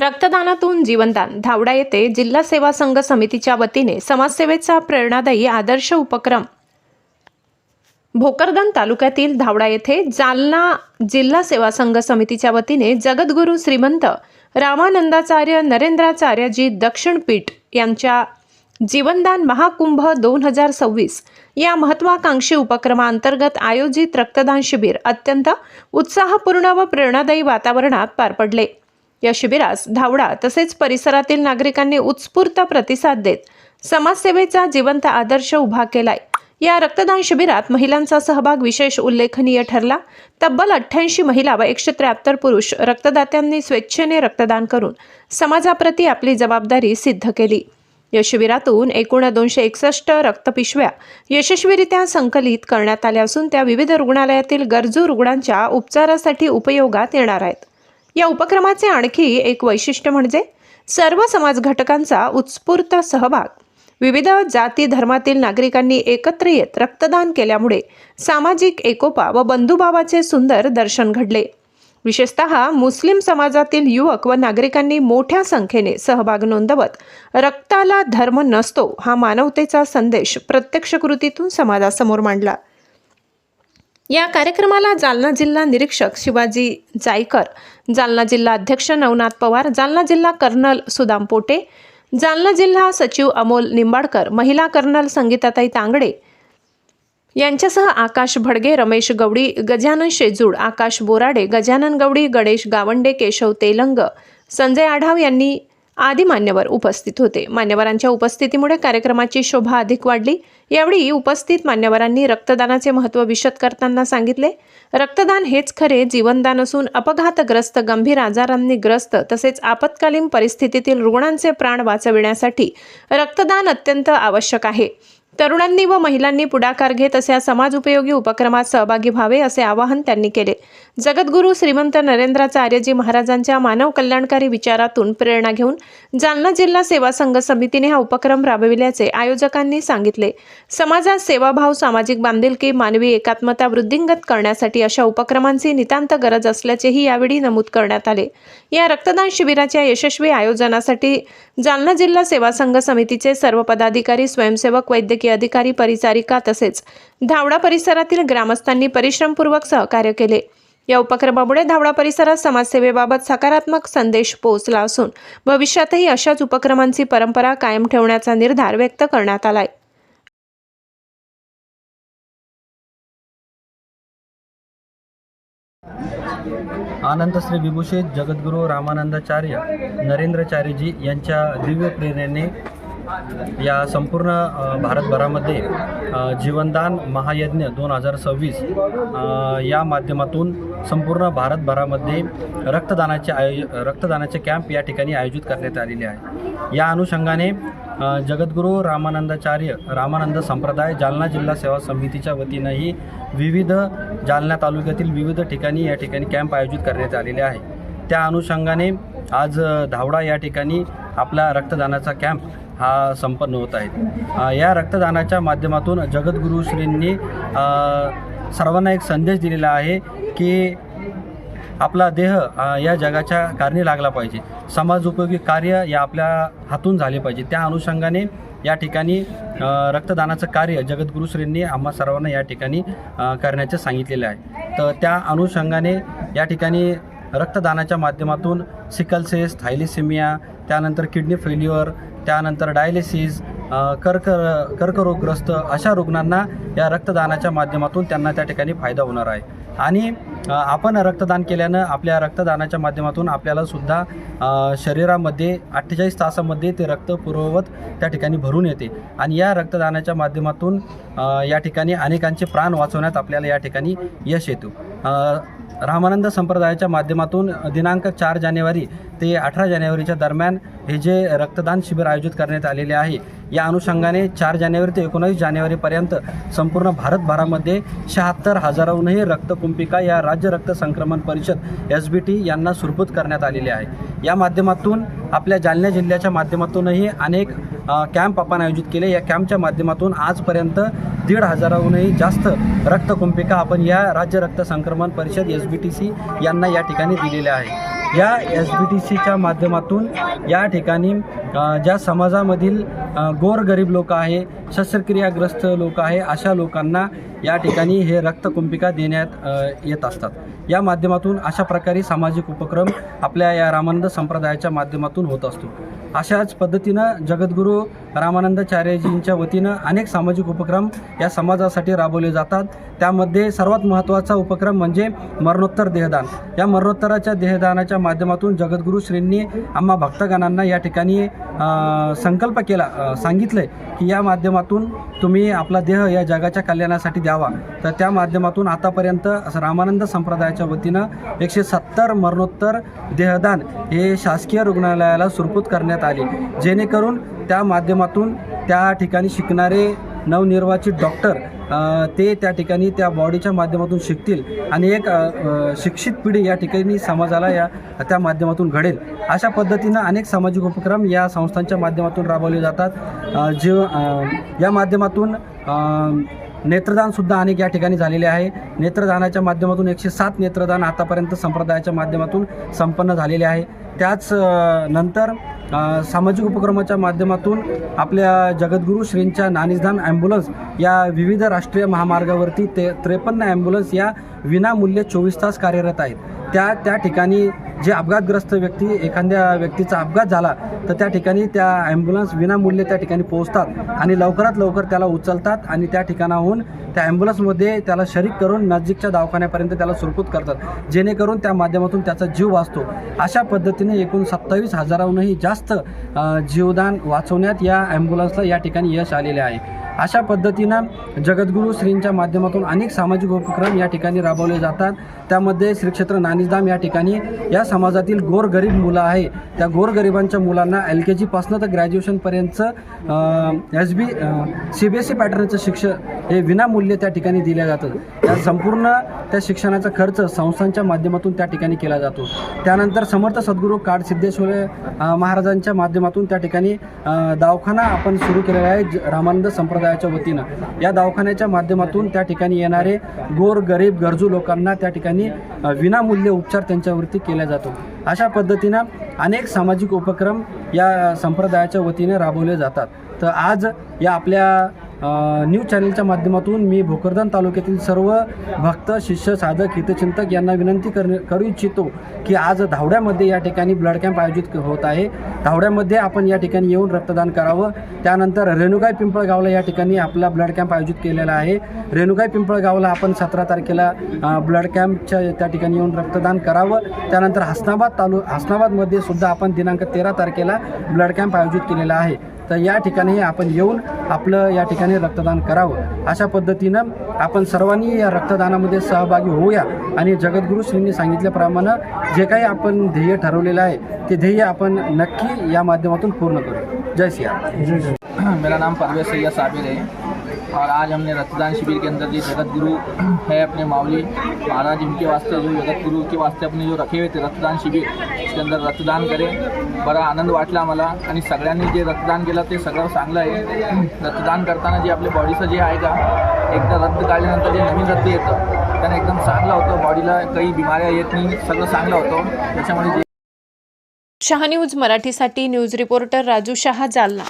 रक्तदानातून जीवनदान. धावडा येथे जिल्हा सेवा संघ समितीच्या वतीने समाजसेवेचा प्रेरणादायी आदर्श उपक्रम. भोकरदन तालुक्यातील धावडा येथे जालना जिल्हा सेवा संघ समितीच्या वतीने जगद्गुरू श्रीमंत रामानंदाचार्य नरेंद्राचार्यजी दक्षिणपीठ यांच्या जीवनदान महाकुंभ दोन हजार सव्वीस या महत्वाकांक्षी उपक्रमाअंतर्गत आयोजित रक्तदान शिबिर अत्यंत उत्साहपूर्ण व प्रेरणादायी वातावरणात पार पडले. या शिबिरास धावडा तसेच परिसरातील नागरिकांनी उत्स्फूर्त प्रतिसाद देत समाजसेवेचा जिवंत आदर्श उभा केलाय. या रक्तदान शिबिरात महिलांचा सहभाग विशेष उल्लेखनीय ठरला. तब्बल अठ्ठ्याऐंशी महिला व एकशे त्र्याहत्तर पुरुष रक्तदात्यांनी स्वेच्छेने रक्तदान करून समाजाप्रती आपली जबाबदारी सिद्ध केली. या शिबिरातून एकूण दोनशे एकसष्ट रक्तपिशव्या यशस्वीरित्या संकलित करण्यात आल्या असून त्या विविध रुग्णालयातील गरजू रुग्णांच्या उपचारासाठी उपयोगात येणार आहेत. या उपक्रमाचे आणखी एक वैशिष्ट्य म्हणजे सर्व समाज घटकांचा उत्स्फूर्त सहभाग. विविध जाती धर्मातील नागरिकांनी एकत्र येत रक्तदान केल्यामुळे सामाजिक एकोपा व बंधुभावाचे सुंदर दर्शन घडले. विशेषतः मुस्लिम समाजातील युवक व नागरिकांनी मोठ्या संख्येने सहभाग नोंदवत रक्ताला धर्म नसतो हा मानवतेचा संदेश प्रत्यक्ष कृतीतून समाजासमोर मांडला. या कार्यक्रमाला जालना जिल्हा निरीक्षक शिवाजी जायकर जालना जिल्हा अध्यक्ष नवनाथ पवार जालना जिल्हा कर्नल सुदाम पोटे जालना जिल्हा सचिव अमोल निंबाडकर महिला कर्नल संगीताताई तांगडे यांच्यासह आकाश भडगे रमेश गवडी गजानन शेजूड आकाश बोराडे गजानन गवडी गणेश गावंडे केशव तेलंग संजय आढाव यांनी आदी मान्यवर उपस्थित होते. मान्यवरांच्या उपस्थितीमुळे कार्यक्रमाची शोभा अधिक वाढली. यावेळी उपस्थित मान्यवरांनी रक्तदानाचे महत्त्व विशद करताना सांगितले. रक्तदान हेच खरे जीवनदान असून अपघातग्रस्त गंभीर आजारांनी ग्रस्त तसेच आपत्कालीन परिस्थितीतील रुग्णांचे प्राण वाचविण्यासाठी रक्तदान अत्यंत आवश्यक आहे. तरुणांनी व महिलांनी पुढाकार घेत अशा समाज उपयोगी उपक्रमात सहभागी व्हावे असे आवाहन त्यांनी केले. जगद्गुरू श्रीमंत नरेंद्राचार्यजी महाराजांच्या मानव कल्याणकारी विचारातून प्रेरणा घेऊन जालना जिल्हा सेवा संघ समितीने हा उपक्रम राबविल्याचे आयोजकांनी सांगितले. समाजात सेवाभाव सामाजिक बांधिलकी मानवी एकात्मता वृद्धिंगत करण्यासाठी अशा उपक्रमांची नितांत गरज असल्याचेही यावेळी नमूद करण्यात आले. या रक्तदान शिबिराच्या यशस्वी आयोजनासाठी जालना जिल्हा सेवा संघ समितीचे सर्व पदाधिकारी स्वयंसेवक वैद्यकीय अधिकारी परिचारिका तसेच धावडा परिसरातील ग्रामस्थांनी परिश्रमपूर्वक सहकार्य केले. या उपक्रमामुळे धावडा परिसरात समाजसेवेबाबत सकारात्मक संदेश पोहोचला असून भविष्यातही अशाच उपक्रमांची परंपरा कायम ठेवण्याचा निर्धार व्यक्त करण्यात आलाय. अनंत श्री विभूषित जगद्गुरू रामानंदाचार्य नरेंद्रचार्यजी यांच्या दिव्य प्रेरणेने या संपूर्ण भारतभरामध्ये जीवनदान महायज्ञ दोन हजार सव्वीस या माध्यमातून संपूर्ण भारतभरामध्ये रक्तदानाचे आयोज रक्तदानाचे कॅम्प या ठिकाणी आयोजित करण्यात आलेले आहे. या अनुषंगाने जगद्गुरू रामानंदाचार्य रामानंद संप्रदाय जालना जिल्हा सेवा समितीच्या वतीनंही विविध जालना तालुक्यातील विविध ठिकाणी या ठिकाणी कॅम्प आयोजित करण्यात आलेले आहे. त्या अनुषंगाने आज धावडा या ठिकाणी आपला रक्तदानाचा कॅम्प हा संपन्न होत आहे. या रक्तदानाच्या माध्यमातून जगद्गुरुश्रींनी श्रींनी सर्वांना एक संदेश दिलेला आहे की आपला देह या जगाच्या कारणी लागला पाहिजे. समाज उपयोगी कार्य या आपल्या हातून झाले पाहिजे. त्या अनुषंगाने या ठिकाणी रक्तदानाचं कार्य जगद्गुरुश्रींनी आम्हा सर्वांना या ठिकाणी करण्याचं सांगितलेलं आहे. तर त्या अनुषंगाने या ठिकाणी रक्तदानाच्या माध्यमातून सिकलसेस थायलिसिमिया त्यानंतर किडनी फेल्युअर त्यानंतर डायलिसिस कर्क कर्करोगग्रस्त अशा रुग्णांना या रक्तदानाच्या माध्यमातून त्यांना त्या ठिकाणी फायदा होणार आहे. आणि आपण रक्तदान केल्यानं आपल्या रक्तदानाच्या माध्यमातून आपल्याला सुद्धा शरीरामध्ये अठ्ठेचाळीस तासामध्ये ते रक्त पुरवत त्या ठिकाणी भरून येते. आणि या रक्तदानाच्या माध्यमातून या ठिकाणी अनेकांचे प्राण वाचवण्यात आपल्याला या ठिकाणी यश येतो. रामानंद संप्रदायाच्या माध्यमातून दिनांक चार जानेवारी ते अठरा जानेवारीच्या दरम्यान हे जे रक्तदान शिबिर आयोजित करण्यात आलेले आहे या अनुषंगाने चार जानेवारी ते एकोणावीस जानेवारीपर्यंत संपूर्ण भारतभरामध्ये शहात्तर हजाराहूनही रक्तकुंपिका या राज्य रक्त संक्रमण परिषद एस बी टी यांना सुरभूत करण्यात आलेले आहे. या माध्यमातून आपल्या जालना जिल्ह्याच्या माध्यमातूनही अनेक कॅम्प आपण आयोजित केले. या कॅम्पच्या माध्यमातून आजपर्यंत दीड हजाराहूनही जास्त रक्तकुंपिका आपण या राज्य रक्त संक्रमण परिषद एस बी टी सी यांना या ठिकाणी दिलेल्या आहे या एस बी टी सीच्या माध्यमातून या ठिकाणी ज्या समाजामधील गोरगरीब लोक आहे शस्त्रक्रियाग्रस्त लोक आहे अशा लोकांना या ठिकाणी हे रक्तकुंपिका देण्यात येत असतात. या माध्यमातून अशा प्रकारे सामाजिक उपक्रम आपल्या या रामानंद संप्रदायाच्या माध्यमातून होत असतो. अशाच पद्धतीनं जगद्गुरू रामानंदाचार्यजींच्या वतीनं अनेक सामाजिक उपक्रम या समाजासाठी राबवले जातात. त्यामध्ये सर्वात महत्त्वाचा उपक्रम म्हणजे मरणोत्तर देहदान. या मरणोत्तराच्या देहदानाच्या माध्यमातून जगद्गुरू श्रींनी आम्हा भक्तगणांना या ठिकाणी संकल्प केला सांगितलं सांगितलं की या माध्यमातून तुम्ही आपला देह या जगाच्या कल्याणासाठी द्यावा. तर त्या माध्यमातून आतापर्यंत रामानंद संप्रदायाच्या वतीनं एकशे सत्तर मरणोत्तर देहदान हे शासकीय रुग्णालयाला सुरपूत करण्यात आले. जेणेकरून त्या माध्यमातून त्या ठिकाणी शिकणारे नवनिर्वाचित डॉक्टर ते त्या ठिकाणी त्या बॉडीच्या माध्यमातून शिकतील आणि एक शिक्षित पिढी या ठिकाणी समाजाला या त्या माध्यमातून घडेल. अशा पद्धतीनं अनेक सामाजिक उपक्रम या संस्थांच्या माध्यमातून राबवले जातात. जे या माध्यमातून नेत्रदानसुद्धा अनेक या ठिकाणी झालेले आहे. नेत्रदानाच्या माध्यमातून एकशे सात नेत्रदान आतापर्यंत संप्रदायाच्या माध्यमातून संपन्न झालेले आहे. त्याच नंतर सामाजिक उपक्रमाच्या माध्यमातून आपल्या जगद्गुरू श्रींच्या नानिजदान ॲम्ब्युलन्स या विविध राष्ट्रीय महामार्गावरती ते त्रेपन्न ॲम्ब्युलन्स या विनामूल्य चोवीस तास कार्यरत आहेत. त्या त्या ठिकाणी जे अपघातग्रस्त व्यक्ती एखाद्या व्यक्तीचा अपघात झाला तर त्या ठिकाणी त्या ॲम्ब्युलन्स विनामूल्य त्या ठिकाणी पोहोचतात आणि लवकरात लवकर त्याला उचलतात आणि त्या ठिकाणाहून त्या ॲम्ब्युलन्समध्ये त्याला शरीक करून नजीकच्या दवाखान्यापर्यंत त्याला सुरपूत करतात. जेणेकरून त्या माध्यमातून त्याचा जीव वाचतो. अशा पद्धतीने एकूण सत्तावीस हजाराहूनही जास्त जीवदान वाचवण्यात या ॲम्ब्युलन्सला या ठिकाणी यश आलेले आहे. अशा पद्धतीनं जगद्गुरू श्रींच्या माध्यमातून अनेक सामाजिक उपक्रम या ठिकाणी राबवले जातात. त्यामध्ये श्रीक्षेत्र नानिजधाम या ठिकाणी या समाजातील गोरगरीब मुलं आहे. त्या गोरगरिबांच्या मुलांना एल के जीपासनं तर ग्रॅज्युएशनपर्यंतचं S B C B S C पॅटर्नचं शिक्षण हे विनामूल्य त्या ठिकाणी दिलं जातं. त्या संपूर्ण त्या शिक्षणाचा खर्च संस्थांच्या माध्यमातून त्या ठिकाणी केला जातो. त्यानंतर समर्थ सद्गुरू काड सिद्धेश्वर महाराजांच्या माध्यमातून त्या ठिकाणी दवाखाना आपण सुरू केलेला आहे. रामानंद संप्रदाय मंडळाच्या वतीनं. या दवाखान्याच्या माध्यमातून त्या ठिकाणी येणारे गोर गरीब गरजू लोकांना त्या ठिकाणी विनामूल्य उपचार त्यांच्यावरती केला जातो. अशा पद्धतीनं अनेक सामाजिक उपक्रम या संप्रदायाच्या वतीने राबवले जातात. तर आज या आपल्या न्यूज चॅनलच्या माध्यमातून मी भोकरदन तालुक्यातील सर्व भक्त शिष्य साधक हितचिंतक यांना विनंती कर करू इच्छितो की आज धावड्यामध्ये या ठिकाणी ब्लड कॅम्प आयोजित होत आहे. धावड्यामध्ये आपण या ठिकाणी येऊन रक्तदान करावं. त्यानंतर रेणुकाई पिंपळगावला या ठिकाणी आपला ब्लड कॅम्प आयोजित केलेला आहे. रेणुकाई पिंपळगावला आपण सतरा तारखेला ब्लड कॅम्पच्या त्या ठिकाणी येऊन रक्तदान करावं. त्यानंतर हसनाबाद तालु हसनाबादमध्ये सुद्धा आपण दिनांक तेरा तारखेला ब्लड कॅम्प आयोजित केलेला आहे. तर या ठिकाणी आपण येऊन आपलं या ठिकाणी रक्तदान करावं. अशा पद्धतीनं आपण सर्वांनी या रक्तदानामध्ये सहभागी होऊया. आणि जगद्गुरू श्रींनी सांगितल्याप्रमाणे जे काही आपण ध्येय ठरवलेलं आहे ते ध्येय आपण नक्की या माध्यमातून पूर्ण करू. जय सिया मेरा नाम परवेज सैया साबिर है और आज हमने रक्तदान शिविर के अंदर जो जगत गुरु है अपने माउली महाराज इनके वास्ते जो जगत गुरु के वास्ते अपने जो रखे हुए थे रक्तदान शिविर इसके अंदर रक्तदान करें। बरा आनंद वाटला मला. आणि सगळ्यांनी जे रक्तदान केलं ते सगळं चांगलं आहे. रक्तदान करताना जे आपल्या बॉडीचं जे आहे का एकदा रक्त काढल्यानंतर जे नवीन रक्त येतं त्यानं एकदम चांगलं होतं. बॉडीला काही बिमाऱ्या येत नाही सगळं चांगलं होतं. त्याच्यामुळे जे शहा न्यूज मराठीसाठी न्यूज रिपोर्टर राजू शहा जालना.